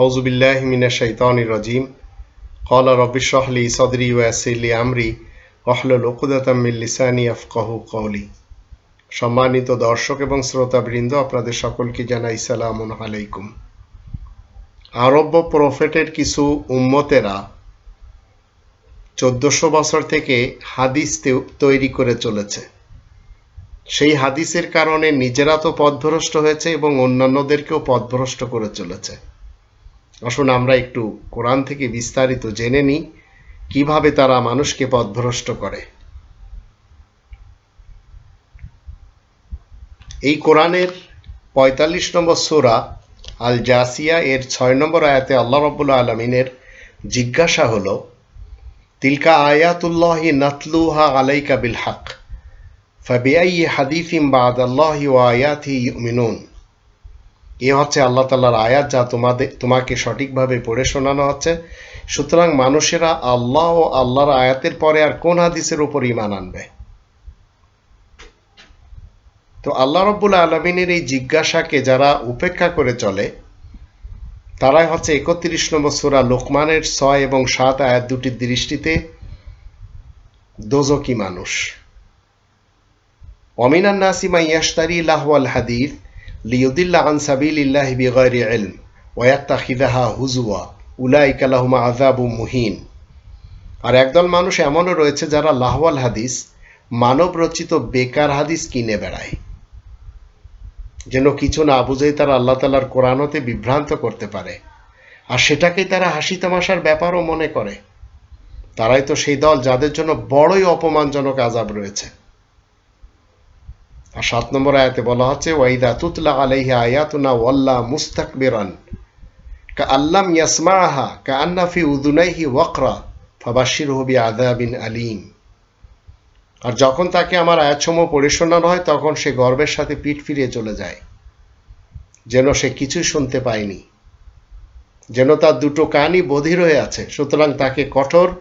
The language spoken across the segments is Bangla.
আউজুবিল্লাহ মিনা শৈতান রাজিম। কলা রবিশাহলি সদরি ওয়াসিলি আমরি অহলুল ওকুদাতামিল লিসানি আফকাহু কৌলি সম্মানিত দর্শক এবং শ্রোতাবৃন্দ, আপনাদের সকলকে জানাই সালাম আলাইকুম। আরব্য প্রফেটের কিছু উম্মতেরা চোদ্দশো বছর থেকে হাদিস তৈরি করে চলেছে। সেই হাদিসের কারণে নিজেরা তো পথভ্রষ্ট হয়েছে এবং অন্যান্যদেরকেও পথভ্রষ্ট করে চলেছে। আসুন আমরা একটু কোরআন থেকে বিস্তারিত জেনে নিই, কীভাবে তারা মানুষকে পথভ্রষ্ট করে। এই কোরআনের পঁয়তাল্লিশ নম্বর সোরা আল জাসিয়া এর ছয় নম্বর আয়াতে আল্লাহ রব্বুল্লা আলমিনের জিজ্ঞাসা হলো, তিলকা আয়াতুল্লাহি নাতলুহা আলাইকা বিল হক ফাবিআই হাদিফিম বাদ আল্লাহি ও আয়াতি ইউমিনুন? এ হচ্ছে আল্লাহ তাল্লাহর আয়াত যা তোমাদের তোমাকে সঠিকভাবে পড়ে শোনানো হচ্ছে। সুতরাং মানুষেরা আল্লাহ ও আল্লাহর আয়াতের পরে আর কোন হাদিসের উপর ইমান আনবে? তো আল্লাহ রব্বুল আলমিনের এই জিজ্ঞাসাকে যারা উপেক্ষা করে চলে, তারাই হচ্ছে একত্রিশ নম্বর সুরা লোকমানের ছয় এবং সাত আয়াত দুটির দৃষ্টিতে দোজকি মানুষ। অমিনান নাসিমা ইয়াস্তারি লাহওয়াল হাদিস লিউদিল্লা আন সাবিলিল্লাহি বিগয়রি ইলম ওয়াত্তাখিদাহা হুজুয়া উলাইকা লাহুম আযাবু মুহিন আর একদল মানুষ এমনও রয়েছে যারা লাহওয়াল হাদিস মানব রচিত বেকার হাদিস কিনে বেড়ায়। যেন কিছু না বুঝেই তারা আল্লাহ তালার কোরআনতে বিভ্রান্ত করতে পারে। আর সেটাকেই তারা হাসি তামাশার ব্যাপারও মনে করে। তারাই তো সেই দল যাদের জন্য বড়ই অপমানজনক আজাব রয়েছে। আর সাত নম্বর আয়াতে বলা হচ্ছে, ওয়াইদা তুতলা আলাইহি আয়াতুনা ওয়াল্লা মুস্তাকবিরান। কা আল্লাম ইয়াসমাহা কা আন্না ফি উদুনাইহি ওয়াকরা ফাবাশিরহু বিআযাবিন আলীম। আর যখন তাকে আমার আয়াতসমূহ পড়ে শোনানো হয়, তখন সে গর্বের সাথে পিঠ ফিরিয়ে চলে যায়। যেন সে কিছুই শুনতে পায়নি। যেন তার দুটো কানই বধির হয়ে আছে। সুতরাং তাকে কঠোর,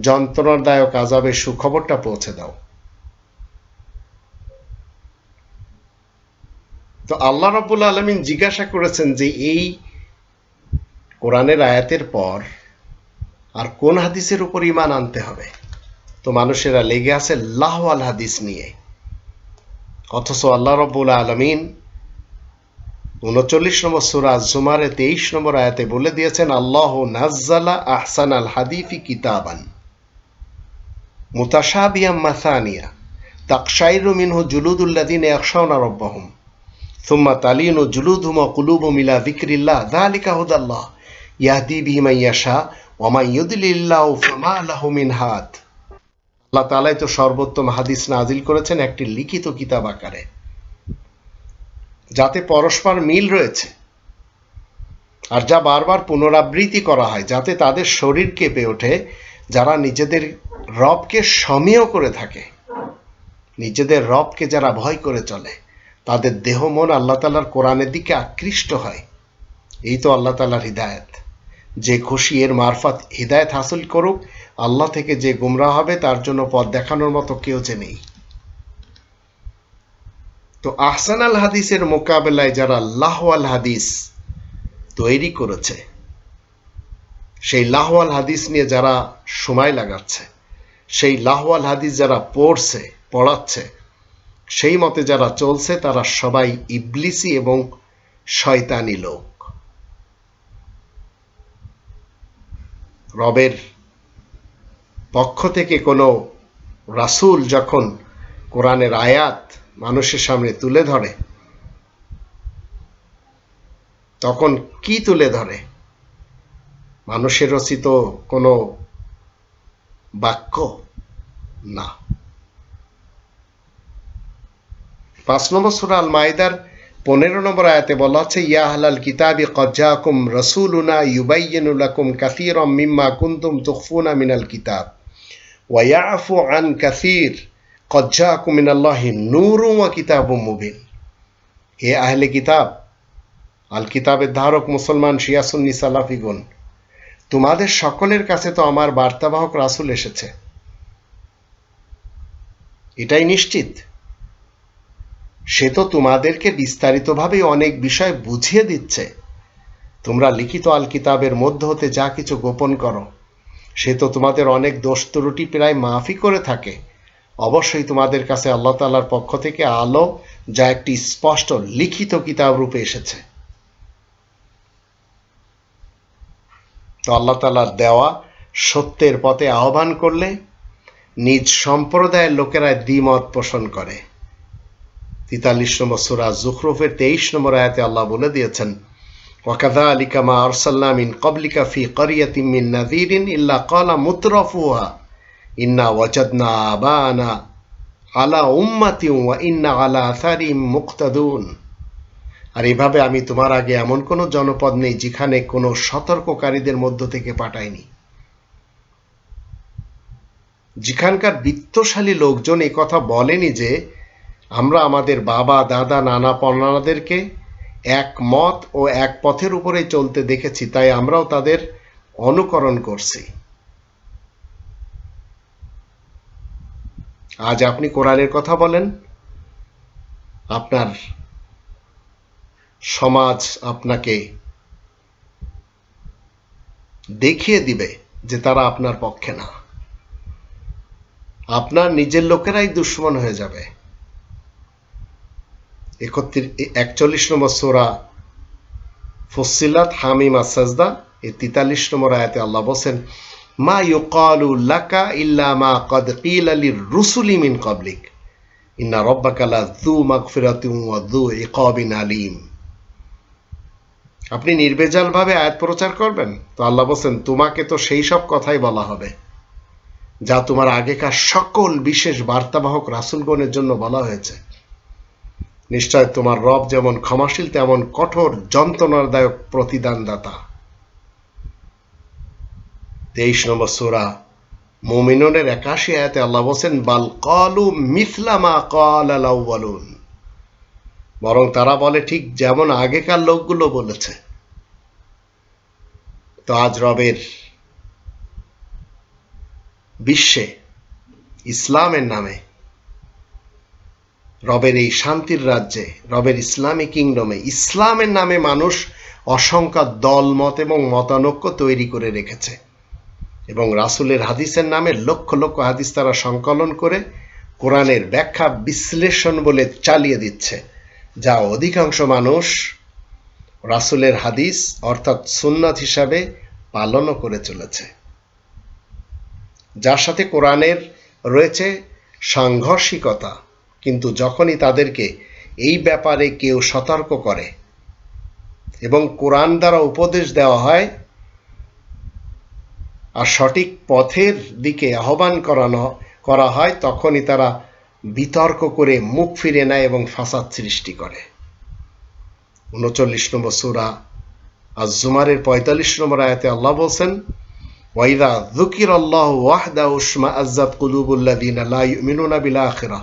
যন্ত্রণাদায়ক আজাবের সুখবরটা পৌঁছে দাও। তো আল্লাহ রাব্বুল আলমিন জিজ্ঞাসা করেছেন যে এই কোরআনের আয়াতের পর আর কোন হাদিসের উপর ইমান আনতে হবে? তো মানুষেরা লেগে আছে লাহওয়াল হাদিস নিয়ে। অথচ আল্লাহ রব্বুল আলমিন উনচল্লিশ নম্বর সুরা জুমারে তেইশ নম্বর আয়াতে বলে দিয়েছেন, আল্লাহ নাজ্জালা আহসান আল হাদিফি কিতাবান মুতাশাবিয়াম মাসানিয়া তাকশাইরু মিনহু জুলুদুল্লাদিন একশাউনা রব্বাহুম। সুম্মা তালিন ও জুলুধুমা কুলুব মিলা বিক্রিল্লা হুদাল্লাহ ইয়াহদি ওমাই ইউদিল্লাহ ফামা আলাহমিন হাত আল্লাহ তালাই তো সর্বোত্তম হাদিস নাজিল করেছেন একটি লিখিত কিতাব আকারে, যাতে পরস্পর মিল রয়েছে আর যা বারবার পুনরাবৃত্তি করা হয়, যাতে তাদের শরীর কেঁপে ওঠে, যারা নিজেদের রবকে সমীয় করে থাকে, নিজেদের রবকে যারা ভয় করে চলে। তাদের দেহ মন আল্লাহ তালার কোরআনের দিকে আকৃষ্ট হয়। এই তো আল্লাহ তালার হৃদায়ত। যে খুশি এর মারফত হৃদায়ত হাসিল করুক, আল্লাহ থেকে যে গুমরা হবে, তার জন্য পথ দেখানোর মতো কেউ যে নেই। তো আহসান আল হাদিসের মোকাবেলায় যারা লাহওয়াল হাদিস তৈরি করেছে, সেই লাহওয়াল হাদিস নিয়ে যারা সময় লাগাচ্ছে, সেই লাহওয়াল হাদিস যারা পড়ছে, পড়াচ্ছে সেই মতে যারা চলছে, তারা সবাই ইবলিসি এবং শয়তানি লোক। রবের পক্ষ থেকে কোনো রাসূল যখন কোরআনের আয়াত মানুষের সামনে তুলে ধরে, তখন কি তুলে ধরে? মানুষের রচিত কোনো বাক্য? না। পাঁচ নম্বর সুরা আল মাইদার পনেরো নম্বর আয়াতে বলা হচ্ছে ইয়া হালাল কিতাবি কজ্জাকুম রসুলুনা ইউবাইয়িনুলাকুম কাসীরাম মিম্মা কুনতুম তুখফুনা মিনাল কিতাব, ওয়া ইয়াফু আন কাসীর কজ্জাকুম মিনাল্লাহি নূরুম ওয়া কিতাবুম মুবিন। হে আহলে কিতাব আল কিতাবের ধারক মুসলমান শিয়াসুন্নি সালাফিগুন তোমাদের সকলের কাছে তো আমার বার্তাবাহক রাসুল এসেছে। এটাই নিশ্চিত। সে তো তোমাদেরকে বিস্তারিতভাবে অনেক বিষয় বুঝিয়ে দিচ্ছে। তোমরা লিখিত আল কিতাবের মধ্য হতে যা কিছু গোপন করো, সে তো তোমাদের অনেক দোষ ত্রুটি প্রায় মাফি করে থাকে। অবশ্যই তোমাদের কাছে আল্লাহ তালার পক্ষ থেকে আলো, যা একটি স্পষ্ট লিখিত কিতাব রূপে এসেছে। তো আল্লাহ তালার দেওয়া সত্যের পথে আহ্বান করলে নিজ সম্প্রদায়ের লোকেরা দ্বিমত পোষণ করে। তিতাল্লিশ নম্বর সুরা জুখরুফের তেইশ নম্বর আয়াতে আল্লাহ বলে দিয়েছেন ওয়াকাদা আলিকা মা কবলিকা ফি মিন ইল্লা কলা ইন্না ওয়াজাদনা আবানা আলা উম্মাতি ওয়া ইন্না আলা মুক্তাদুন। আর এভাবে আমি তোমার আগে এমন কোনো জনপদ নেই যেখানে কোনো সতর্ককারীদের মধ্য থেকে পাঠাইনি যেখানকার বৃত্তশালী লোকজন কথা বলেনি যে আমরা আমাদের বাবা, দাদা, নানা পর্নাদেরকে এক মত ও এক পথের উপরে চলতে দেখেছি, তাই আমরাও তাদের অনুকরণ করছি। আজ আপনি কোরআনের কথা বলেন, আপনার সমাজ আপনাকে দেখিয়ে দিবে যে তারা আপনার পক্ষে না। আপনার নিজের লোকেরাই দুশ্মন হয়ে যাবে। একচল্লিশ নম্বর সোরা ফসিলাত হামিমা, সাজদা এই তেতাল্লিশ নম্বর আয়াতে আল্লাহ বলছেন, মা ইউকালু লাকা ইল্লা মা কদ কিল আলির রুসুলি মিন কবলিক ইন্না রব্বাকা লা যু মাগফিরাতিন ওয়া যু ইকাবিন আলিম। আপনি নির্বেজালভাবে আয়াত প্রচার করবেন? তো আল্লাহ বলছেন, তোমাকে তো সেই সব কথাই বলা হবে, যা তোমার আগেকার সকল বিশেষ বার্তাবাহক রাসুলগণের জন্য বলা হয়েছে। নিশ্চয় তোমার রব যেমন ক্ষমাশীল, তেমন কঠোর, যন্ত্রণাদায়ক প্রতিদানদাতা। তেইশ নম্বর সোরা, মুমিনুনের একাশি আয়াতে আল্লাহ বলছেন, বাল কলু মিথলামা কল বলুন বরং তারা বলে, ঠিক যেমন আগেকার লোকগুলো বলেছে। তো আজ রবের বিশ্বে ইসলামের নামে রবের এই শান্তির রাজ্যে, রবের ইসলামী কিংডমে, ইসলামের নামে মানুষ অসংখ্য দলমত এবং মতানৈক্য তৈরি করে রেখেছে। এবং রাসুলের হাদিসের নামে লক্ষ লক্ষ হাদিস তারা সংকলন করে কোরআনের ব্যাখ্যা বিশ্লেষণ বলে চালিয়ে দিচ্ছে, যা অধিকাংশ মানুষ রাসুলের হাদিস অর্থাৎ সুন্নাত হিসাবে পালনও করে চলেছে। যার সাথে কোরআনের রয়েছে সাংঘর্ষিকতা কিন্তু যখনই তাদেরকে এই ব্যাপারে কেউ সতর্ক করে এবং কোরআন দ্বারা উপদেশ দেওয়া হয় আর সঠিক পথের দিকে আহ্বান করানো, করা হয়, তখনই তারা বিতর্ক করে মুখ ফিরে নেয় এবং ফাসাদ সৃষ্টি করে। উনচল্লিশ নম্বর সুরা আজ জুমারের পঁয়তাল্লিশ নম্বর আয়াতে আল্লাহ বলছেন ওয়াইদা যুকির আল্লাহ ওয়াহদা উসমা আজ্জাদ কুলুবুল্লাদিন লা ইউমিনুনা বিল আখিরাহ।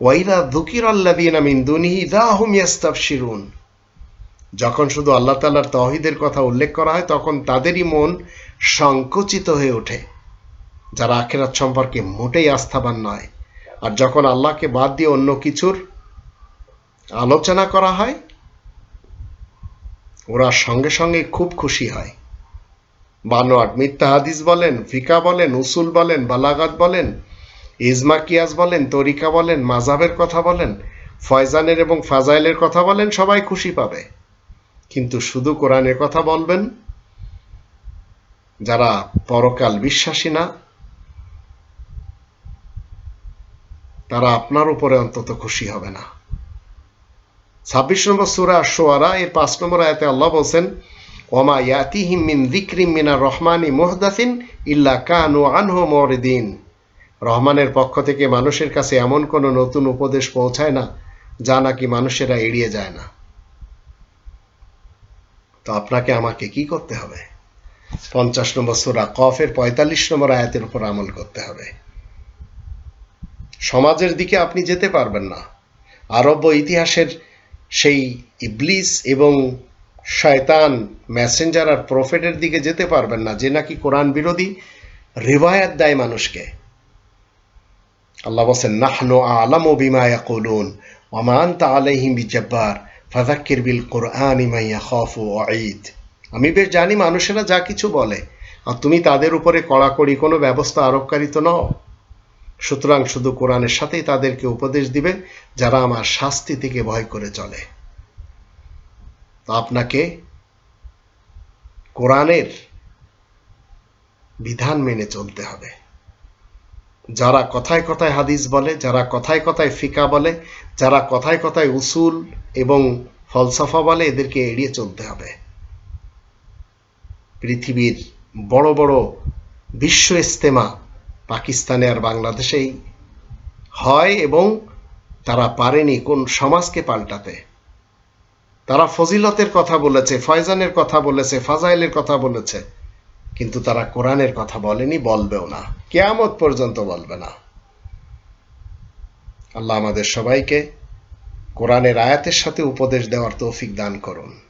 ওয়াইদা যুকির আল্লাদিন মিন দুনিহি দাহুম ইয়াস্তাবশিরুন। যখন শুধু আল্লাহ তাআলার তৌহিদের কথা উল্লেখ করা হয়, তখন তাদেরই মন সংকুচিত হয়ে ওঠে, যারা আখেরাত সম্পর্কে মোটেই আস্থাবান নয়। আর যখন আল্লাহকে বাদ দিয়ে অন্য কিছুর আলোচনা করা হয়, ওরা সঙ্গে সঙ্গে খুব খুশি হয়। বানোয়াট মিথ্যা হাদিস বলেন, ফিকা বলেন, উসুল বলেন, বালাগাত বলেন ইজমা কিয়াস বলেন, তরিকা বলেন মাজাবের কথা বলেন, ফয়জানের এবং ফাজাইলের কথা বলেন, সবাই খুশি পাবে। কিন্তু শুধু কোরআনের কথা বলবেন যারা পরকাল বিশ্বাসী না, তারা আপনার উপরে অন্তত খুশি হবে না। ছাব্বিশ নম্বর সুরা সোয়ারা এর পাঁচ নম্বর আয়াতে আল্লাহ বলছেন, ওমা ইয়াতিহিম মিন যিকরিম মিনার রহমানি মুহদাসিন ইল্লা কানু আনহু মরিদিন। রহমানের পক্ষ থেকে মানুষের কাছে এমন কোনো নতুন উপদেশ পৌঁছায় না, যা নাকি মানুষেরা এড়িয়ে যায় না। তো আপনাকে আমাকে কি করতে হবে? পঞ্চাশ নম্বর সুরা কফের পঁয়তাল্লিশ নম্বর আয়াতের উপর আমল করতে হবে। সমাজের দিকে আপনি যেতে পারবেন না। আরব্য ইতিহাসের সেই ইবলিস এবং শয়তান মেসেঞ্জার আর প্রফেটের দিকে যেতে পারবেন না, যে নাকি কোরআন বিরোধী রিবায়াত দেয় মানুষকে। আল্লাহ বলছেন, নাহনু আলাম বিমা ইয়াকুলুন ওমান তা আলাইহিম বিজব্বার, ফাযাক্কির বিল কোরআন মাইয়া খফ ও ঈদ আমি বেশ জানি মানুষেরা যা কিছু বলে, আর তুমি তাদের উপরে কড়াকড়ি কোনো ব্যবস্থা আরোপকারী তো নও। সুতরাং শুধু কোরআনের সাথেই তাদেরকে উপদেশ দিবে, যারা আমার শাস্তি থেকে ভয় করে চলে। তা আপনাকে কোরআনের বিধান মেনে চলতে হবে। যারা কথায় কথায় হাদিস বলে, যারা কথায় কথায় ফিকা বলে, যারা কথায় কথায় উসুল এবং ফলসফা বলে, এদেরকে এড়িয়ে চলতে হবে। পৃথিবীর বড় বড় বিশ্ব ইস্তেমা পাকিস্তানে আর বাংলাদেশেই হয় এবং তারা পারেনি কোন সমাজকে পাল্টাতে। তারা ফজিলতের কথা বলেছে, ফয়জানের কথা বলেছে, ফাজাইলের কথা বলেছে। কিন্তু তারা কোরআনের কথা বলেনি, বলবেও না। কেয়ামত পর্যন্ত বলবে না। আল্লাহ আমাদের সবাইকে কোরআনের আয়াতের সাথে উপদেশ দেওয়ার তৌফিক দান করুন।